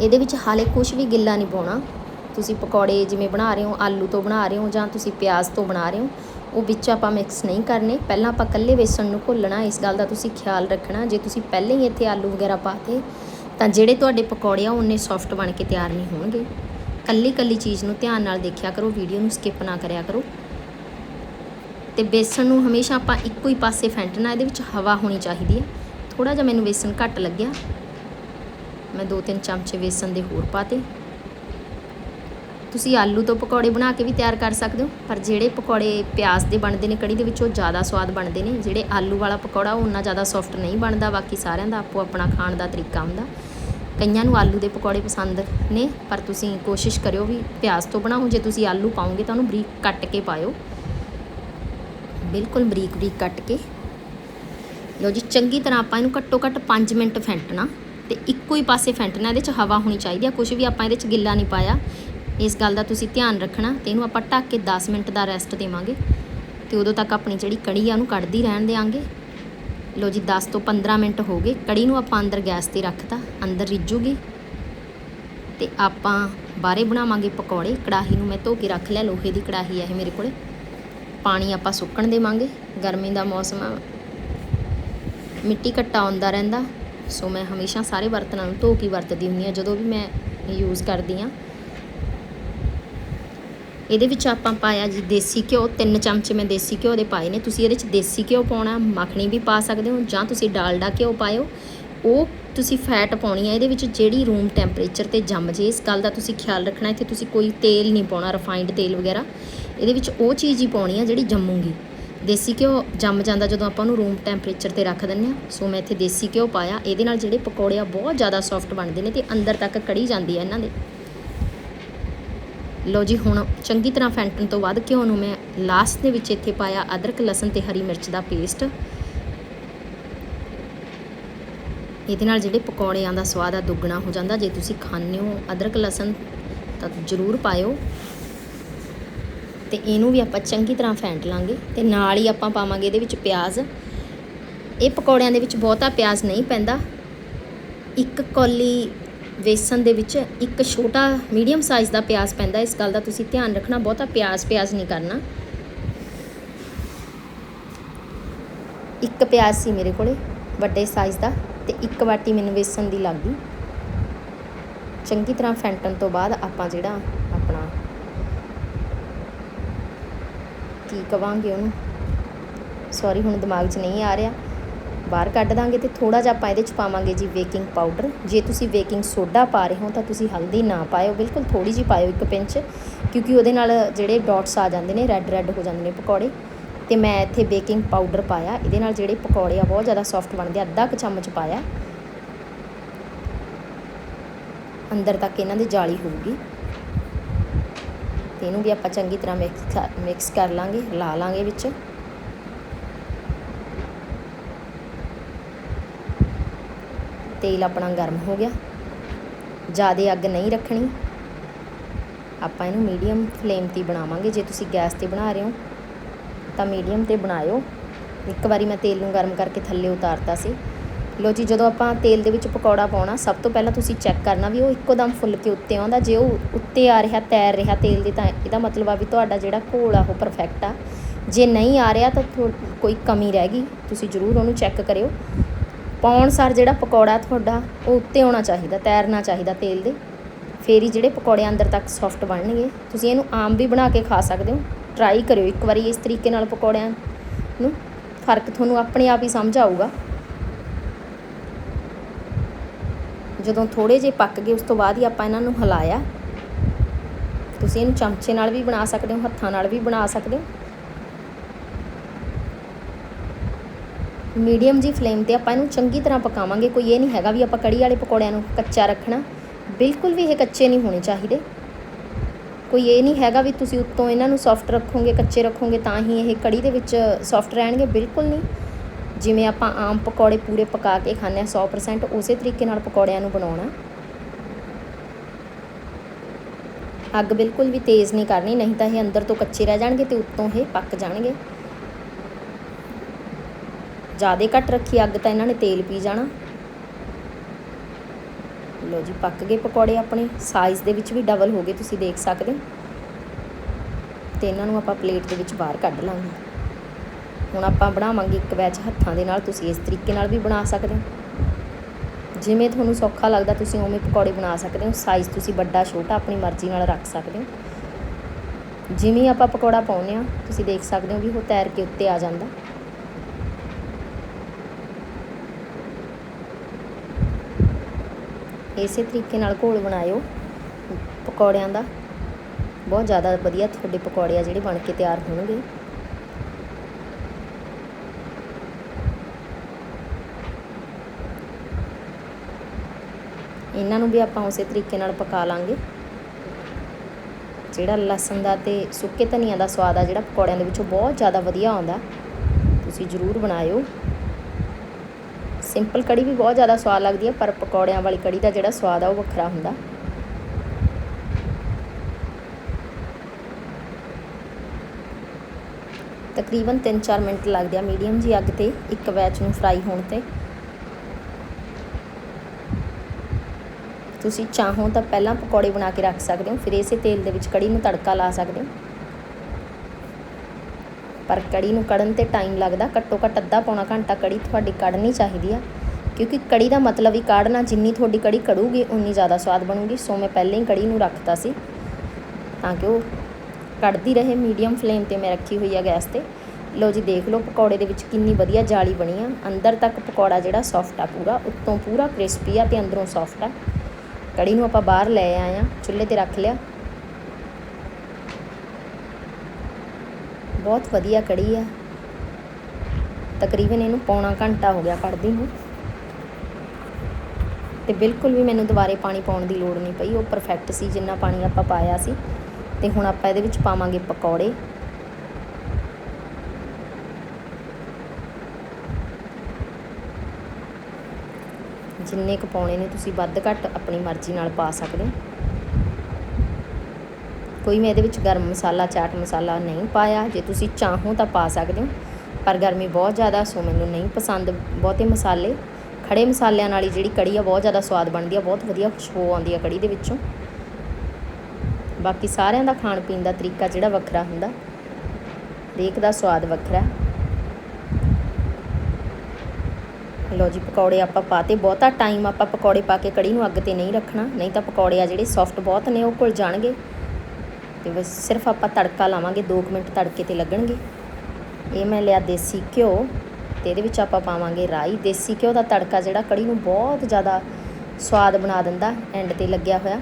ਇਹਦੇ ਵਿੱਚ ਹਾਲੇ ਕੁਝ ਵੀ ਗਿੱਲਾ ਨਹੀਂ ਪਾਉਣਾ। ਤੁਸੀਂ ਪਕੌੜੇ ਜਿਵੇਂ ਬਣਾ ਰਹੇ ਹੋ, ਆਲੂ ਤੋਂ ਬਣਾ ਰਹੇ ਹੋ ਜਾਂ ਤੁਸੀਂ ਪਿਆਜ਼ ਤੋਂ ਬਣਾ ਰਹੇ ਹੋ, ਉਹ ਵਿੱਚ ਆਪਾਂ ਮਿਕਸ ਨਹੀਂ ਕਰਨੇ। ਪਹਿਲਾਂ ਆਪਾਂ ਕੱਲੇ ਬੇਸਣ ਨੂੰ ਘੋਲਣਾ, ਇਸ ਗੱਲ ਦਾ ਤੁਸੀਂ ਖਿਆਲ ਰੱਖਣਾ। ਜੇ ਤੁਸੀਂ ਪਹਿਲਾਂ ਹੀ ਇੱਥੇ ਆਲੂ ਵਗੈਰਾ ਪਾਤੇ ਤਾਂ ਜਿਹੜੇ ਤੁਹਾਡੇ ਪਕੌੜੇ ਆ ਉਹਨੇ ਸੌਫਟ ਬਣ ਕੇ ਤਿਆਰ ਨਹੀਂ ਹੋਣਗੇ। ਕੱਲੀ ਕੱਲੀ ਚੀਜ਼ ਨੂੰ ਧਿਆਨ ਨਾਲ ਦੇਖਿਆ ਕਰੋ ਵੀਡੀਓ ਨੂੰ ਸਕਿਪ ਨਾ ਕਰਿਆ ਕਰੋ। ਤੇ ਬੇਸਣ ਨੂੰ ਹਮੇਸ਼ਾ ਆਪਾਂ ਇੱਕੋ ਹੀ ਪਾਸੇ ਫੈਂਟਣਾ, ਇਹਦੇ ਵਿੱਚ ਹਵਾ ਹੋਣੀ ਚਾਹੀਦੀ ਹੈ। ਥੋੜਾ ਜਿਹਾ ਮੈਨੂੰ ਬੇਸਣ ਘੱਟ ਲੱਗਿਆ। ਮੈਂ ਦੋ ਤਿੰਨ ਚਮਚੇ ਬੇਸਣ ਦੇ ਹੋਰ ਪਾਤੇ। ਤੁਸੀਂ ਆਲੂ ਤੋਂ ਪਕੌੜੇ ਬਣਾ ਕੇ ਵੀ ਤਿਆਰ ਕਰ ਸਕਦੇ ਹੋ, ਪਰ ਜਿਹੜੇ ਪਕੌੜੇ ਪਿਆਜ਼ ਦੇ ਬਣਦੇ ਨੇ, ਕੜੀ ਦੇ ਵਿੱਚ, ਉਹ ਜ਼ਿਆਦਾ ਸਵਾਦ ਬਣਦੇ ਨੇ। ਜਿਹੜੇ ਆਲੂ ਵਾਲਾ ਪਕੌੜਾ, ਉਹ ਉਨਾ ਜ਼ਿਆਦਾ ਸੌਫਟ ਨਹੀਂ ਬਣਦਾ, ਬਾਕੀ ਸਾਰਿਆਂ ਦਾ ਆਪੋ ਆਪਣਾ ਖਾਣ ਦਾ ਤਰੀਕਾ ਹੁੰਦਾ। ਕਈਆਂ ਨੂੰ ਆਲੂ ਦੇ ਪਕੌੜੇ ਪਸੰਦ ਨੇ, ਪਰ ਤੁਸੀਂ ਕੋਸ਼ਿਸ਼ ਕਰਿਓ ਵੀ ਪਿਆਜ਼ ਤੋਂ ਬਣਾਓ। ਜੇ ਤੁਸੀਂ ਆਲੂ ਪਾਓਗੇ ਤਾਂ ਉਹਨੂੰ ਬਰੀਕ ਕੱਟ ਕੇ ਪਾਇਓ। ਬਿਲਕੁਲ ਬਰੀਕ ਬਰੀਕ ਕੱਟ ਕੇ। ਲਓ ਜੀ, ਚੰਗੀ ਤਰ੍ਹਾਂ ਆਪਾਂ ਇਹਨੂੰ ਘੱਟੋ ਘੱਟ 5 ਮਿੰਟ ਫੈਂਟਣਾ ਤੇ ਇੱਕੋ ਹੀ ਪਾਸੇ ਫੈਂਟਣਾ, ਇਹਦੇ 'ਚ ਹਵਾ ਹੋਣੀ ਚਾਹੀਦੀ ਆ। ਕੁਝ ਵੀ ਆਪਾਂ ਇਹਦੇ 'ਚ ਗਿੱਲਾ ਨਹੀਂ ਪਾਇਆ। ਇਸ ਗੱਲ ਦਾ ਤੁਸੀਂ ਧਿਆਨ ਰੱਖਣਾ ਤੇ ਇਹਨੂੰ ਆਪਾਂ ਢੱਕ ਕੇ 10 ਮਿੰਟ ਦਾ ਰੈਸਟ ਦੇਵਾਂਗੇ ਤੇ ਉਦੋਂ ਤੱਕ ਆਪਣੀ ਜਿਹੜੀ ਕੜੀ ਆ ਉਹਨੂੰ ਕੱਢਦੀ ਰਹਿਣ ਦੇਾਂਗੇ ਲੋ ਜੀ 10 ਤੋਂ 15 ਮਿੰਟ ਹੋ ਗਏ। ਕੜੀ ਨੂੰ ਆਪਾਂ ਅੰਦਰ ਗੈਸ ਤੇ ਰੱਖਤਾ, ਅੰਦਰ ਰਿੱਝੂਗੀ। ਤੇ ਆਪਾਂ ਬਾਹਰੇ ਬਣਾਵਾਂਗੇ ਪਕੌੜੇ। ਕੜਾਹੀ ਨੂੰ ਮੈਂ ਧੋ ਕੇ ਰੱਖ ਲਿਆ, ਲੋਹੇ ਦੀ ਕੜਾਹੀ ਹੈ ਇਹ ਮੇਰੇ ਕੋਲੇ। ਪਾਣੀ ਆਪਾਂ ਸੁੱਕਣ ਦੇਵਾਂਗੇ। ਗਰਮੀ ਦਾ ਮੌਸਮ ਆ। ਮਿੱਟੀ ਘੱਟਾ ਆਉਂਦਾ ਰਹਿੰਦਾ। ਸੋ ਮੈਂ ਹਮੇਸ਼ਾ ਸਾਰੇ ਬਰਤਨਾਂ ਨੂੰ ਧੋ ਕੇ ਵਰਤਦੀ ਹੁੰਦੀ ਹਾਂ, ਜਦੋਂ ਵੀ ਮੈਂ ਯੂਜ਼ ਕਰਦੀ ਹਾਂ। ਇਹਦੇ ਵਿੱਚ ਆਪਾਂ ਪਾਇਆ ਜੀ ਦੇਸੀ ਘਿਓ, ਤਿੰਨ ਚਮਚੇ ਮੈਂ ਦੇਸੀ ਘਿਓ ਦੇ ਪਾਏ ਨੇ। ਤੁਸੀਂ ਇਹਦੇ ਵਿੱਚ ਦੇਸੀ ਘਿਓ ਪਾਉਣਾ, ਮੱਖਣੀ ਵੀ ਪਾ ਸਕਦੇ ਹੋ ਜਾਂ ਤੁਸੀਂ ਡਾਲਡਾ ਘਿਓ ਪਾਇਓ। ਉਹ ਤੁਸੀਂ ਫੈਟ ਪਾਉਣੀ ਹੈ ਇਹਦੇ ਵਿੱਚ ਜਿਹੜੀ ਰੂਮ ਟੈਂਪਰੇਚਰ ਤੇ ਜੰਮ ਜੇ। ਇਸ ਗੱਲ ਦਾ ਤੁਸੀਂ ਖਿਆਲ ਰੱਖਣਾ, ਇੱਥੇ ਤੁਸੀਂ ਕੋਈ ਤੇਲ ਨਹੀਂ ਪਾਉਣਾ ਰਿਫਾਈਨਡ ਤੇਲ ਵਗੈਰਾ। ਇਹਦੇ ਵਿੱਚ ਉਹ ਚੀਜ਼ ਹੀ ਪਾਉਣੀ ਆ ਜਿਹੜੀ ਜੰਮੂਗੀ। ਦੇਸੀ ਘਿਓ ਜੰਮ ਜਾਂਦਾ ਜਦੋਂ ਆਪਾਂ ਉਹਨੂੰ ਰੂਮ ਟੈਂਪਰੇਚਰ ਤੇ ਰੱਖ ਦਿੰਦੇ ਆ। ਸੋ ਮੈਂ ਇੱਥੇ ਦੇਸੀ ਘਿਓ ਪਾਇਆ। ਇਹਦੇ ਨਾਲ ਜਿਹੜੇ ਪਕੌੜੇ ਆ ਬਹੁਤ ਜ਼ਿਆਦਾ ਸੌਫਟ ਬਣਦੇ ਨੇ ਤੇ ਅੰਦਰ ਤੱਕ ਕੜੀ ਜਾਂਦੀ ਹੈ ਇਹਨਾਂ ਦੇ। ਲਓ ਜੀ, ਹੁਣ ਚੰਗੀ ਤਰ੍ਹਾਂ ਫੈਂਟਣ ਤੋਂ ਬਾਅਦ ਘਿਓ ਨੂੰ ਮੈਂ ਲਾਸਟ ਦੇ ਵਿੱਚ ਇੱਥੇ ਪਾਇਆ ਅਦਰਕ, ਲਸਣ ਤੇ ਹਰੀ ਮਿਰਚ ਦਾ ਪੇਸਟ। ਇਹਦੇ ਨਾਲ ਜਿਹੜੇ ਪਕੌੜਿਆਂ ਦਾ ਸਵਾਦ ਆ, ਦੁੱਗਣਾ ਹੋ ਜਾਂਦਾ। ਜੇ ਤੁਸੀਂ ਖਾਂਦੇ ਹੋ ਅਦਰਕ, ਲਸਣ, ਤਾਂ ਜ਼ਰੂਰ ਪਾਇਓ। ਤੇ ਇਹਨੂੰ ਵੀ ਆਪਾਂ ਚੰਗੀ ਤਰ੍ਹਾਂ ਫੈਂਟ ਲਾਂਗੇ। ਤੇ ਨਾਲ ਹੀ ਆਪਾਂ ਪਾਵਾਂਗੇ ਇਹਦੇ ਵਿੱਚ ਪਿਆਜ਼। ਇਹ ਪਕੌੜਿਆਂ ਦੇ ਵਿੱਚ ਬਹੁਤਾ ਪਿਆਜ਼ ਨਹੀਂ ਪੈਂਦਾ। ਇੱਕ ਕੌਲੀ ਵੇਸਣ ਦੇ ਵਿੱਚ ਇੱਕ ਛੋਟਾ ਮੀਡੀਅਮ ਸਾਈਜ਼ ਦਾ ਪਿਆਜ਼ ਪੈਂਦਾ ਇਸ ਗੱਲ ਦਾ ਤੁਸੀਂ ਧਿਆਨ ਰੱਖਣਾ, ਬਹੁਤਾ ਪਿਆਜ਼ ਪਿਆਜ਼ ਨਹੀਂ ਕਰਨਾ। ਇੱਕ ਪਿਆਜ਼ ਸੀ ਮੇਰੇ ਕੋਲੇ, ਵੱਡੇ ਸਾਈਜ਼ ਦਾ, ਤੇ ਇੱਕ ਵਾਟੀ ਮੈਨੂੰ ਵੇਸਣ ਦੀ ਲੱਗ ਗਈ। ਚੰਗੀ ਤਰ੍ਹਾਂ ਫੈਂਟਣ ਤੋਂ ਬਾਅਦ ਆਪਾਂ ਜਿਹੜਾ ਆਪਣਾ ਕੀ ਕਵਾਂਗੇ ਉਹਨੂੰ? ਸੌਰੀ ਹੁਣ ਦਿਮਾਗ 'ਚ ਨਹੀਂ ਆ ਰਿਹਾ। ਬਾਹਰ ਕੱਢ ਦਾਂਗੇ ਤੇ ਥੋੜਾ ਜਿਹਾ ਆਪਾਂ ਇਹਦੇ 'ਚ ਪਾਵਾਂਗੇ ਜੀ ਬੇਕਿੰਗ ਪਾਊਡਰ ਜੇ ਤੁਸੀਂ ਬੇਕਿੰਗ ਸੋਡਾ ਪਾ ਰਹੇ ਹੋ ਤਾਂ ਤੁਸੀਂ ਹਲਦੀ ਨਾ ਪਾਇਓ, ਬਿਲਕੁਲ ਥੋੜੀ ਜੀ ਪਾਇਓ ਇੱਕ ਪਿੰਚ ਕਿਉਂਕਿ ਉਹਦੇ ਨਾਲ ਜਿਹੜੇ ਡਾਟਸ ਆ ਜਾਂਦੇ ਨੇ ਰੈੱਡ ਰੈੱਡ ਹੋ ਜਾਂਦੇ ਨੇ ਪਕੌੜੇ। ਤੇ ਮੈਂ ਇੱਥੇ ਬੇਕਿੰਗ ਪਾਊਡਰ ਪਾਇਆ, ਇਹਦੇ ਨਾਲ ਜਿਹੜੇ ਪਕੌੜੇ ਆ ਬਹੁਤ ਜ਼ਿਆਦਾ ਸੌਫਟ ਬਣਦੇ ਆ, ਅੱਧਾ ਕੁ ਚਮਚ ਪਾਇਆ। ਅੰਦਰ ਤੱਕ ਇਹਨਾਂ ਦੀ ਜਾਲੀ ਹੋਊਗੀ। ਤੇ ਇਹਨੂੰ ਵੀ ਆਪਾਂ ਚੰਗੀ ਤਰ੍ਹਾਂ ਮਿਕਸ ਮਿਕਸ ਕਰ ਲਾਂਗੇ, ਲਾ ਲਾਂਗੇ ਵਿੱਚ। ਤੇਲ ਆਪਣਾ ਗਰਮ ਹੋ ਗਿਆ। ਜ਼ਿਆਦਾ ਅੱਗ ਨਹੀਂ ਰੱਖਣੀ। ਆਪਾਂ ਇਹਨੂੰ ਮੀਡੀਅਮ ਫਲੇਮ ਤੇ ਬਣਾਵਾਂਗੇ। ਜੇ ਤੁਸੀਂ ਗੈਸ ਤੇ ਬਣਾ ਰਹੇ ਹੋ, ਤਾਂ ਮੀਡੀਅਮ ਤੇ ਬਣਾਇਓ। ਇੱਕ ਵਾਰੀ ਮੈਂ ਤੇਲ ਨੂੰ ਗਰਮ ਕਰਕੇ ਥੱਲੇ ਉਤਾਰਤਾ ਸੀ। ਲੋ ਜੀ, ਜਦੋਂ ਆਪਾਂ ਤੇਲ ਦੇ ਵਿੱਚ ਪਕੌੜਾ ਪਾਉਣਾ, ਸਭ ਤੋਂ ਪਹਿਲਾਂ ਤੁਸੀਂ ਚੈੱਕ ਕਰਨਾ ਵੀ ਉਹ ਇੱਕੋ ਦਮ ਫੁੱਲ ਕੇ ਉੱਤੇ ਆਉਂਦਾ। ਜੇ ਉਹ ਉੱਤੇ ਆ ਰਿਹਾ, ਤੈਰ ਰਿਹਾ ਤੇਲ ਦੇ, ਤਾਂ ਇਹਦਾ ਮਤਲਬ ਆ ਵੀ ਤੁਹਾਡਾ ਜਿਹੜਾ ਘੋਲ ਆ, ਉਹ ਪਰਫੈਕਟ ਆ। ਜੇ ਨਹੀਂ ਆ ਰਿਹਾ, ਤਾਂ ਕੋਈ ਕਮੀ ਰਹਿ ਗਈ। ਤੁਸੀਂ ਜ਼ਰੂਰ ਉਹਨੂੰ ਚੈੱਕ ਕਰਿਓ। ਪਾਉਣ ਸਾਰ ਜਿਹੜਾ ਪਕੌੜਾ ਤੁਹਾਡਾ, ਉਹ ਉੱਤੇ ਆਉਣਾ ਚਾਹੀਦਾ, ਤੈਰਨਾ ਚਾਹੀਦਾ ਤੇਲ ਦੇ। ਫੇਰ ਹੀ ਜਿਹੜੇ ਪਕੌੜੇ ਅੰਦਰ ਤੱਕ ਸੌਫਟ ਬਣਨਗੇ, ਤੁਸੀਂ ਇਹਨੂੰ ਆਮ ਵੀ ਬਣਾ ਕੇ ਖਾ ਸਕਦੇ ਹੋ। ਟਰਾਈ ਕਰਿਓ ਇੱਕ ਵਾਰੀ ਇਸ ਤਰੀਕੇ ਨਾਲ ਪਕੌੜਿਆਂ ਨੂੰ। ਫ਼ਰਕ ਤੁਹਾਨੂੰ ਆਪਣੇ ਆਪ ਹੀ ਸਮਝ ਆਊਗਾ। ਜਦੋਂ ਥੋੜੇ ਜਿਹੇ ਪੱਕ ਗਏ, ਉਸ ਤੋਂ ਬਾਅਦ ਹੀ ਆਪਾਂ ਇਹਨਾਂ ਨੂੰ ਹਿਲਾਇਆ। ਤੁਸੀਂ ਇਹਨੂੰ ਚਮਚੇ ਨਾਲ ਵੀ ਬਣਾ ਸਕਦੇ ਹੋ, ਹੱਥਾਂ ਨਾਲ ਵੀ ਬਣਾ ਸਕਦੇ ਹੋ। ਮੀਡੀਅਮ ਜੀ ਫਲੇਮ ਤੇ ਆਪਾਂ ਇਹਨੂੰ ਚੰਗੀ ਤਰ੍ਹਾਂ ਪਕਾਵਾਂਗੇ। ਕੋਈ ਇਹ ਨਹੀਂ ਹੈਗਾ ਵੀ ਆਪਾਂ ਕੜੀ ਵਾਲੇ ਪਕੌੜਿਆਂ ਨੂੰ ਕੱਚਾ ਰੱਖਣਾ। ਬਿਲਕੁਲ ਵੀ ਇਹ ਕੱਚੇ ਨਹੀਂ ਹੋਣੇ ਚਾਹੀਦੇ। ਕੋਈ ਇਹ ਨਹੀਂ ਹੈਗਾ ਵੀ ਤੁਸੀਂ ਉੱਤੋਂ ਇਹਨਾਂ ਨੂੰ ਸੌਫਟ ਰੱਖੋਗੇ, ਕੱਚੇ ਰੱਖੋਗੇ, ਤਾਂ ਹੀ ਇਹ ਕੜੀ ਦੇ ਵਿੱਚ ਸੌਫਟ ਰਹਿਣਗੇ। ਬਿਲਕੁਲ ਨਹੀਂ। ਜਿਵੇਂ ਆਪਾਂ ਆਮ ਪਕੌੜੇ ਪੂਰੇ ਪਕਾ ਕੇ ਖਾਂਦੇ ਆ 100% ਉਸੇ ਤਰੀਕੇ ਨਾਲ ਪਕੌੜਿਆਂ ਨੂੰ ਬਣਾਉਣਾ। ਅੱਗ ਬਿਲਕੁਲ ਵੀ ਤੇਜ਼ ਨਹੀਂ ਕਰਨੀ, ਨਹੀਂ ਤਾਂ ਇਹ ਅੰਦਰ ਤੋਂ ਕੱਚੇ ਰਹਿ ਜਾਣਗੇ ਤੇ ਉੱਤੋਂ ਇਹ ਪੱਕ ਜਾਣਗੇ। ਜ਼ਿਆਦਾ ਘੱਟ ਰੱਖੀ, ਅੱਗ ਤਾਂ ਇਹਨਾਂ ਨੇ ਤੇਲ ਪੀ ਜਾਣਾ। ਲੋ ਜੀ, ਪੱਕ ਗਏ ਪਕੌੜੇ ਆਪਣੇ। ਸਾਈਜ਼ ਦੇ ਵਿੱਚ ਵੀ ਡਬਲ ਹੋ ਗਏ, ਤੁਸੀਂ ਦੇਖ ਸਕਦੇ ਹੋ। ਤੇ ਇਹਨਾਂ ਨੂੰ ਆਪਾਂ ਪਲੇਟ ਦੇ ਵਿੱਚ ਬਾਹਰ ਕੱਢ ਲਾਂਗੇ। ਹੁਣ ਆਪਾਂ ਬਣਾਵਾਂਗੇ ਇੱਕ ਬੈਚ ਹੱਥਾਂ ਦੇ ਨਾਲ, ਤੁਸੀਂ ਇਸ ਤਰੀਕੇ ਨਾਲ ਵੀ ਬਣਾ ਸਕਦੇ ਹੋ। ਜਿਵੇਂ ਤੁਹਾਨੂੰ ਸੌਖਾ ਲੱਗਦਾ, ਤੁਸੀਂ ਉਵੇਂ ਪਕੌੜੇ ਬਣਾ ਸਕਦੇ ਹੋ। ਸਾਈਜ਼ ਤੁਸੀਂ ਵੱਡਾ, ਛੋਟਾ, ਆਪਣੀ ਮਰਜ਼ੀ ਨਾਲ ਰੱਖ ਸਕਦੇ ਹੋ। ਜਿਵੇਂ ਆਪਾਂ ਪਕੌੜਾ ਪਾਉਂਦੇ ਆ ਤੁਸੀਂ ਦੇਖ ਸਕਦੇ ਹੋ ਵੀ ਉਹ ਤੈਰ ਕੇ ਉੱਤੇ ਆ ਜਾਂਦਾ। ਇਸੇ ਤਰੀਕੇ ਨਾਲ ਘੋਲ ਬਣਾਇਓ। ਪਕੌੜਿਆਂ ਦਾ ਬਹੁਤ ਜ਼ਿਆਦਾ ਵਧੀਆ ਤੁਹਾਡੇ ਪਕੌੜੇ ਆ ਜਿਹੜੇ ਬਣ ਕੇ ਤਿਆਰ ਹੋਣਗੇ। ਇਹਨਾਂ ਨੂੰ ਵੀ ਆਪਾਂ ਉਸੇ ਤਰੀਕੇ ਨਾਲ ਪਕਾ ਲਾਂਗੇ। ਜਿਹੜਾ ਲਸਣ ਦਾ ਤੇ ਸੁੱਕੇ ਧਨੀਆ ਦਾ ਸਵਾਦ ਆ, ਜਿਹੜਾ ਪਕੌੜਿਆਂ ਦੇ ਵਿੱਚੋਂ ਬਹੁਤ ਜ਼ਿਆਦਾ ਵਧੀਆ ਆਉਂਦਾ, ਤੁਸੀਂ ਜ਼ਰੂਰ ਬਣਾਇਓ। ਸਿੰਪਲ ਕੜੀ ਵੀ ਬਹੁਤ ਜ਼ਿਆਦਾ ਸਵਾਦ ਲੱਗਦੀ ਹੈ, ਪਰ ਪਕੌੜਿਆਂ ਵਾਲੀ ਕੜੀ ਦਾ ਜਿਹੜਾ ਸਵਾਦ ਆ, ਉਹ ਵੱਖਰਾ ਹੁੰਦਾ। ਤਕਰੀਬਨ 3-4 ਮਿੰਟ ਲੱਗਦੇ ਆ ਮੀਡੀਅਮ ਜੀ ਅੱਗ ਤੇ, ਇੱਕ ਬੈਚ ਨੂੰ ਫਰਾਈ ਹੋਣ ਤੇ। ਤੁਸੀਂ ਚਾਹੋ ਤਾਂ ਪਹਿਲਾਂ ਪਕੌੜੇ ਬਣਾ ਕੇ ਰੱਖ ਸਕਦੇ ਹੋ, ਫਿਰ ਇਸੇ ਤੇਲ ਦੇ ਵਿੱਚ ਕੜੀ ਨੂੰ ਤੜਕਾ ਲਾ ਸਕਦੇ ਹੋ। ਪਰ ਕੜੀ ਨੂੰ ਕੜਨ ਤੇ ਟਾਈਮ ਲੱਗਦਾ, ਘੱਟੋ ਘੱਟ ਅੱਧਾ ਪੌਣਾ ਘੰਟਾ ਕੜੀ ਤੁਹਾਡੀ ਕੜਨੀ ਚਾਹੀਦੀ ਆ। ਕਿਉਂਕਿ ਕੜੀ ਦਾ ਮਤਲਬ ਹੀ ਕਾੜਨਾ, ਜਿੰਨੀ ਤੁਹਾਡੀ ਕੜੀ ਕੜੂਗੀ, ਉਨੀ ਜ਼ਿਆਦਾ ਸਵਾਦ ਬਣੂਗੀ। ਸੋ ਮੈਂ ਪਹਿਲਾਂ ਹੀ ਕੜੀ ਨੂੰ ਰੱਖਤਾ ਸੀ, ਤਾਂ ਕਿ ਉਹ ਕੜਦੀ ਰਹੇ ਮੀਡੀਅਮ ਫਲੇਮ ਤੇ ਮੈਂ ਰੱਖੀ ਹੋਈ ਆ ਗੈਸ ਤੇ। ਲਓ ਜੀ, ਦੇਖ ਲਓ ਪਕੌੜੇ ਦੇ ਵਿੱਚ ਕਿੰਨੀ ਵਧੀਆ ਜਾਲੀ ਬਣੀ ਆ। ਅੰਦਰ ਤੱਕ ਪਕੌੜਾ ਜਿਹੜਾ ਸੌਫਟ ਆ ਪੂਰਾ, ਉੱਤੋਂ ਪੂਰਾ ਕ੍ਰਿਸਪੀ ਆ ਤੇ ਅੰਦਰੋਂ ਸੌਫਟ ਆ। ਕੜੀ ਨੂੰ ਆਪਾਂ ਬਾਹਰ ਲੈ ਆਏ ਆ, ਚੁੱਲ੍ਹੇ ਤੇ ਰੱਖ ਲਿਆ। ਬਹੁਤ ਵਧੀਆ ਕੜੀ ਆ। ਤਕਰੀਬਨ ਇਹਨੂੰ ਪੌਣਾ ਘੰਟਾ ਹੋ ਗਿਆ ਕੱਢਦੀ ਨੂੰ। ਤੇ ਬਿਲਕੁਲ ਵੀ ਮੈਨੂੰ ਦੁਬਾਰੇ ਪਾਣੀ ਪਾਉਣ ਦੀ ਲੋੜ ਨਹੀਂ ਪਈ, ਉਹ ਪਰਫੈਕਟ ਸੀ, ਜਿੰਨਾ ਪਾਣੀ ਆਪਾਂ ਪਾਇਆ ਸੀ। ਤੇ ਹੁਣ ਆਪਾਂ ਇਹਦੇ ਵਿੱਚ ਪਾਵਾਂਗੇ ਪਕੌੜੇ। ਜਿੰਨੇ ਕੁ ਪਾਉਣੇ ਨੇ ਤੁਸੀਂ ਵੱਧ ਘੱਟ ਆਪਣੀ ਮਰਜ਼ੀ ਨਾਲ ਪਾ ਸਕਦੇ ਹੋ। ਕੋਈ ਮੈਂ ਇਹਦੇ ਵਿੱਚ ਗਰਮ ਮਸਾਲਾ, ਚਾਟ ਮਸਾਲਾ ਨਹੀਂ ਪਾਇਆ। ਜੇ ਤੁਸੀਂ ਚਾਹੋ ਤਾਂ ਪਾ ਸਕਦੇ ਹੋ, ਪਰ ਗਰਮੀ ਬਹੁਤ ਜ਼ਿਆਦਾ, ਸੋ ਮੈਨੂੰ ਨਹੀਂ ਪਸੰਦ ਬਹੁਤੇ ਮਸਾਲੇ। ਖੜੇ ਮਸਾਲਿਆਂ ਨਾਲ ਹੀ ਜਿਹੜੀ ਕੜੀ ਆ, ਬਹੁਤ ਜ਼ਿਆਦਾ ਸਵਾਦ ਬਣਦੀ ਆ, ਬਹੁਤ ਵਧੀਆ ਖੁਸ਼ਬੂ ਆਉਂਦੀ ਆ ਕੜੀ ਦੇ ਵਿੱਚੋਂ। ਬਾਕੀ ਸਾਰਿਆਂ ਦਾ ਖਾਣ ਪੀਣ ਦਾ ਤਰੀਕਾ ਜਿਹੜਾ ਵੱਖਰਾ ਹੁੰਦਾ, ਹਰੇਕ ਦਾ ਸਵਾਦ ਵੱਖਰਾ। ਲੋ ਜੀ, ਪਕੌੜੇ ਆਪਾਂ ਪਾਤੇ, ਬਹੁਤਾ ਟਾਈਮ ਆਪਾਂ ਪਕੌੜੇ ਪਾ ਕੇ ਕੜੀ ਨੂੰ ਅੱਗ ਤੇ ਨਹੀਂ ਰੱਖਣਾ, ਨਹੀਂ ਤਾਂ ਪਕੌੜੇ ਆ ਜਿਹੜੇ ਸੌਫਟ ਬਹੁਤ ਨੇ, ਉਹ ਘੁਲ ਜਾਣਗੇ। ਤੇ ਬਸ ਸਿਰਫ ਆਪਾਂ ਤੜਕਾ ਲਾਵਾਂਗੇ 2 ਮਿੰਟ ਤੜਕੇ ਤੇ ਲੱਗਣਗੇ। ਇਹ ਮੈਂ ਲਿਆ ਦੇਸੀ ਘਿਓ ਤੇ ਇਹਦੇ ਵਿੱਚ ਆਪਾਂ ਪਾਵਾਂਗੇ ਰਾਈ। ਦੇਸੀ ਘਿਓ ਦਾ ਤੜਕਾ ਜਿਹੜਾ ਕੜੀ ਨੂੰ ਬਹੁਤ ਜ਼ਿਆਦਾ ਸਵਾਦ ਬਣਾ ਦਿੰਦਾ ਐਂਡ ਤੇ ਲੱਗਿਆ ਹੋਇਆ।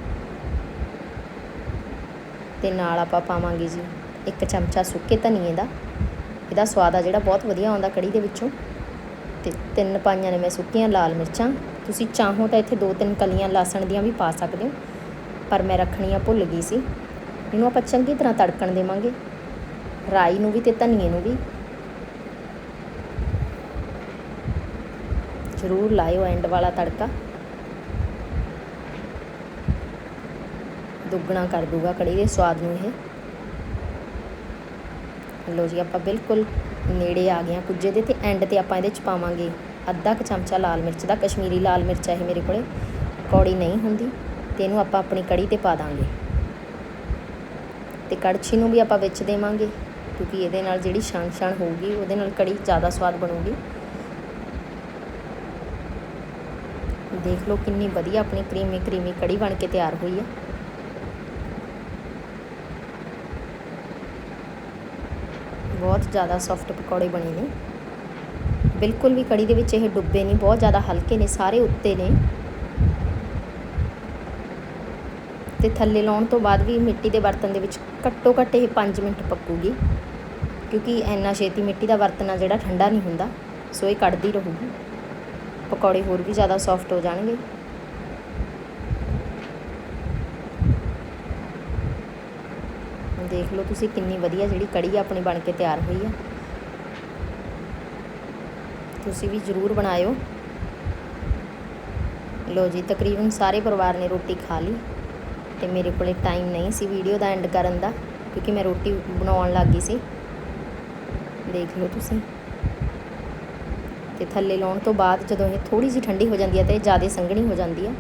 ਤੇ ਨਾਲ ਆਪਾਂ ਪਾਵਾਂਗੇ ਜੀ ਇੱਕ ਚਮਚਾ ਸੁੱਕੇ ਧਨੀਏ ਦਾ। ਇਹਦਾ ਸਵਾਦ ਆ ਜਿਹੜਾ ਬਹੁਤ ਵਧੀਆ ਆਉਂਦਾ ਕੜੀ ਦੇ ਵਿੱਚੋਂ। ਤੇ ਤਿੰਨ ਪਾਈਆਂ ਨੇ ਮੈਂ ਸੁੱਕੀਆਂ, ਲਾਲ ਮਿਰਚਾਂ। ਤੁਸੀਂ ਚਾਹੋ ਤਾਂ ਇੱਥੇ ਦੋ ਤਿੰਨ ਕਲੀਆਂ ਲਸਣ ਦੀਆਂ ਵੀ ਪਾ ਸਕਦੇ ਹੋ। ਪਰ ਮੈਂ ਰੱਖਣੀਆਂ ਭੁੱਲ ਗਈ ਸੀ। ਇਹਨੂੰ ਆਪਾਂ ਚੰਗੀ ਤਰ੍ਹਾਂ ਤੜਕਣ ਦੇਵਾਂਗੇ। ਰਾਈ ਨੂੰ ਵੀ ਤੇ ਧਨੀਏ ਨੂੰ ਵੀ। ਜ਼ਰੂਰ ਲਾਇਓ ਐਂਡ ਵਾਲਾ ਤੜਕਾ। ਦੁੱਗਣਾ ਕਰ ਦੂਗਾ ਕੜੀ ਦੇ ਸਵਾਦ ਨੂੰ ਇਹ। ਲੋ ਜੀ, ਆਪਾਂ ਬਿਲਕੁਲ ਨੇੜੇ ਆ ਗਏ ਆ ਕੁਝੇ ਦੇ ਤੇ ਐਂਡ ਤੇ ਆਪਾਂ ਇਹਦੇ ਚ ਪਾਵਾਂਗੇ ਅੱਧਾ ਕ ਚਮਚਾ ਲਾਲ ਮਿਰਚ ਦਾ, ਕਸ਼ਮੀਰੀ ਲਾਲ ਮਿਰਚ ਹੈ ਇਹ ਮੇਰੇ ਕੋਲੇ। ਕੌੜੀ ਨਹੀਂ ਹੁੰਦੀ ਤੇ ਇਹਨੂੰ ਆਪਾਂ ਆਪਣੀ ਕੜੀ ਤੇ ਪਾ ਦਾਂਗੇ। ਤੇ ਕੜਛੀ ਨੂੰ ਵੀ ਆਪਾਂ ਵਿੱਚ ਦੇਵਾਂਗੇ, ਕਿਉਂਕਿ ਇਹਦੇ ਨਾਲ ਜਿਹੜੀ ਛਾਣ ਛਾਣ ਹੋਊਗੀ, ਉਹਦੇ ਨਾਲ ਕੜੀ ਜ਼ਿਆਦਾ ਸਵਾਦ ਬਣੂਗੀ। ਦੇਖ ਲਓ ਕਿੰਨੀ ਵਧੀਆ ਆਪਣੀ ਕਰੀਮੀ ਕਰੀਮੀ ਕੜੀ ਬਣ ਕੇ ਤਿਆਰ ਹੋਈ ਹੈ ਬਹੁਤ ਜ਼ਿਆਦਾ ਸੌਫਟ ਪਕੌੜੇ ਬਣੇ ਨੇ। ਬਿਲਕੁਲ ਵੀ ਕੜੀ ਦੇ ਵਿੱਚ ਇਹ ਡੁੱਬੇ ਨਹੀਂ, ਬਹੁਤ ਜ਼ਿਆਦਾ ਹਲਕੇ ਨੇ, ਸਾਰੇ ਉੱਤੇ ਨੇ। ਤੇ ਥੱਲੇ ਲਾਉਣ ਤੋਂ ਬਾਅਦ ਵੀ ਮਿੱਟੀ ਦੇ ਬਰਤਨ ਦੇ ਵਿੱਚ ਘੱਟੋ ਘੱਟ ਇਹ 5 ਮਿੰਟ ਪੱਕੂਗੀ, ਕਿਉਂਕਿ ਇੰਨਾ ਛੇਤੀ ਮਿੱਟੀ ਦਾ ਬਰਤਨ ਆ ਜਿਹੜਾ ਠੰਡਾ ਨਹੀਂ ਹੁੰਦਾ, ਸੋ ਇਹ ਕੱਢਦੀ ਰਹੂਗੀ। ਪਕੌੜੇ ਹੋਰ ਵੀ ਜ਼ਿਆਦਾ ਸੌਫਟ ਹੋ ਜਾਣਗੇ। ਦੇਖ ਲਓ ਤੁਸੀਂ ਕਿੰਨੀ ਵਧੀਆ ਜਿਹੜੀ ਕੜੀ ਆਪਣੀ ਬਣ ਕੇ ਤਿਆਰ ਹੋਈ ਆ। ਤੁਸੀਂ ਵੀ ਜ਼ਰੂਰ ਬਣਾਇਓ। ਲੋ ਜੀ, ਤਕਰੀਬਨ ਸਾਰੇ ਪਰਿਵਾਰ ਨੇ ਰੋਟੀ ਖਾ ਲਈ। ਤੇ ਮੇਰੇ ਕੋਲੇ ਟਾਈਮ ਨਹੀਂ ਸੀ ਵੀਡੀਓ ਦਾ ਐਂਡ ਕਰਨ ਦਾ, ਕਿਉਂਕਿ ਮੈਂ ਰੋਟੀ ਬਣਾਉਣ ਲੱਗ ਗਈ ਸੀ। ਦੇਖ ਲਓ ਤੁਸੀਂ। ਤੇ ਥੱਲੇ ਲਾਉਣ ਤੋਂ ਬਾਅਦ ਜਦੋਂ ਇਹ ਥੋੜੀ ਜਿਹੀ ਠੰਡੀ ਹੋ ਜਾਂਦੀ ਹੈ ਤੇ ਜ਼ਿਆਦਾ ਸੰਘਣੀ ਹੋ ਜਾਂਦੀ ਹੈ।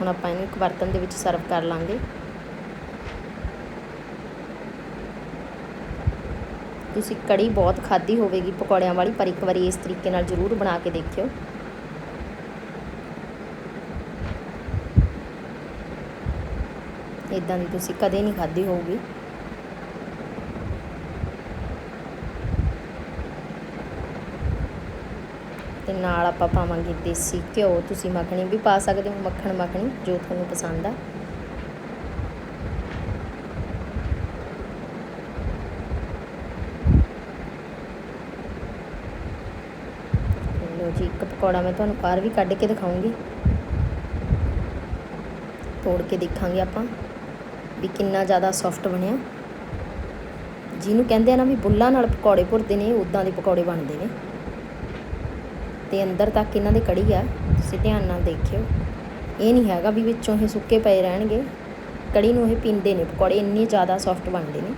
ਹੁਣ ਆਪਾਂ ਇਹਨੂੰ ਇੱਕ ਬਰਤਨ ਦੇ ਵਿੱਚ ਸਰਵ ਕਰ ਲਾਂਗੇ। ਤੁਸੀਂ ਕੜੀ ਬਹੁਤ ਖਾਦੀ ਹੋਵੇਗੀ ਪਕੌੜਿਆਂ ਵਾਲੀ, ਪਰ ਇੱਕ ਵਾਰੀ ਇਸ ਤਰੀਕੇ ਨਾਲ ਜ਼ਰੂਰ ਬਣਾ ਕੇ ਦੇਖਿਓ। ਇਦਾਂ ਦੀ ਤੁਸੀਂ ਕਦੇ ਨਹੀਂ ਖਾਧੀ ਹੋਊਗੀ। ਤੇ ਨਾਲ ਆਪਾਂ ਪਾਵਾਂਗੇ ਦੇਸੀ ਘਿਓ। ਤੁਸੀਂ ਮੱਖਣੀ ਵੀ ਪਾ ਸਕਦੇ ਹੋ, ਮੱਖਣ ਮੱਖਣੀ, ਜੋ ਤੁਹਾਨੂੰ ਪਸੰਦ ਆ। ਲੋ ਜੀ, ਇੱਕ ਪਕੌੜਾ ਮੈਂ ਤੁਹਾਨੂੰ ਬਾਹਰ ਵੀ ਕੱਢ ਕੇ ਦਿਖਾਉਂਗੀ। ਤੋੜ ਕੇ ਦੇਖਾਂਗੇ ਆਪਾਂ। ਵੀ ਕਿੰਨਾ ਜ਼ਿਆਦਾ ਸੌਫਟ ਬਣਿਆ। ਜਿਹਨੂੰ ਕਹਿੰਦੇ ਆ ਨਾ ਵੀ ਬੁੱਲਾਂ ਨਾਲ ਪਕੌੜੇ ਭੁਰਦੇ ਨੇ ਉਦਾਂ ਦੇ ਪਕੌੜੇ ਬਣਦੇ ਨੇ। ਤੇ ਅੰਦਰ ਤੱਕ ਇਹਨਾਂ ਦੇ ਕੜੀ ਆ, ਤੁਸੀਂ ਧਿਆਨ ਨਾਲ ਦੇਖਿਓ। ਇਹ ਨਹੀਂ ਹੈਗਾ ਵੀ ਵਿੱਚੋਂ ਇਹ ਸੁੱਕੇ ਪਏ ਰਹਿਣਗੇ। ਕੜੀ ਨੂੰ ਇਹ ਪੀਂਦੇ ਨੇ, ਪਕੌੜੇ ਇੰਨੇ ਜ਼ਿਆਦਾ ਸੌਫਟ ਬਣਦੇ ਨੇ।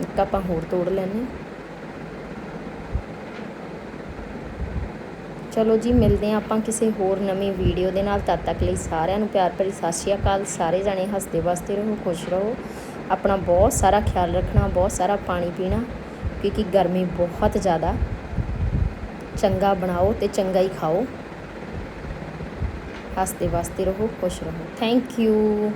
ਇੱਕ ਆਪਾਂ ਹੋਰ ਤੋੜ ਲੈਣੇ ਚਲੋ ਜੀ, ਮਿਲਦੇ ਹਾਂ ਆਪਾਂ ਕਿਸੇ ਹੋਰ ਨਵੀਂ ਵੀਡੀਓ ਦੇ ਨਾਲ। ਤਦ ਤੱਕ ਲਈ ਸਾਰਿਆਂ ਨੂੰ ਪਿਆਰ ਭਰੀ ਸਤਿ ਸ਼੍ਰੀ ਅਕਾਲ। ਸਾਰੇ ਜਾਣੇ ਹੱਸਦੇ ਵਸਦੇ ਰਹੋ, ਖੁਸ਼ ਰਹੋ। ਆਪਣਾ ਬਹੁਤ ਸਾਰਾ ਖਿਆਲ ਰੱਖਣਾ, ਬਹੁਤ ਸਾਰਾ ਪਾਣੀ ਪੀਣਾ, ਕਿਉਂਕਿ ਗਰਮੀ ਬਹੁਤ ਜ਼ਿਆਦਾ। ਚੰਗਾ ਬਣਾਓ ਤੇ ਚੰਗਾ ਹੀ ਖਾਓ। ਹੱਸਦੇ ਵਸਦੇ ਰਹੋ, ਖੁਸ਼ ਰਹੋ। Thank you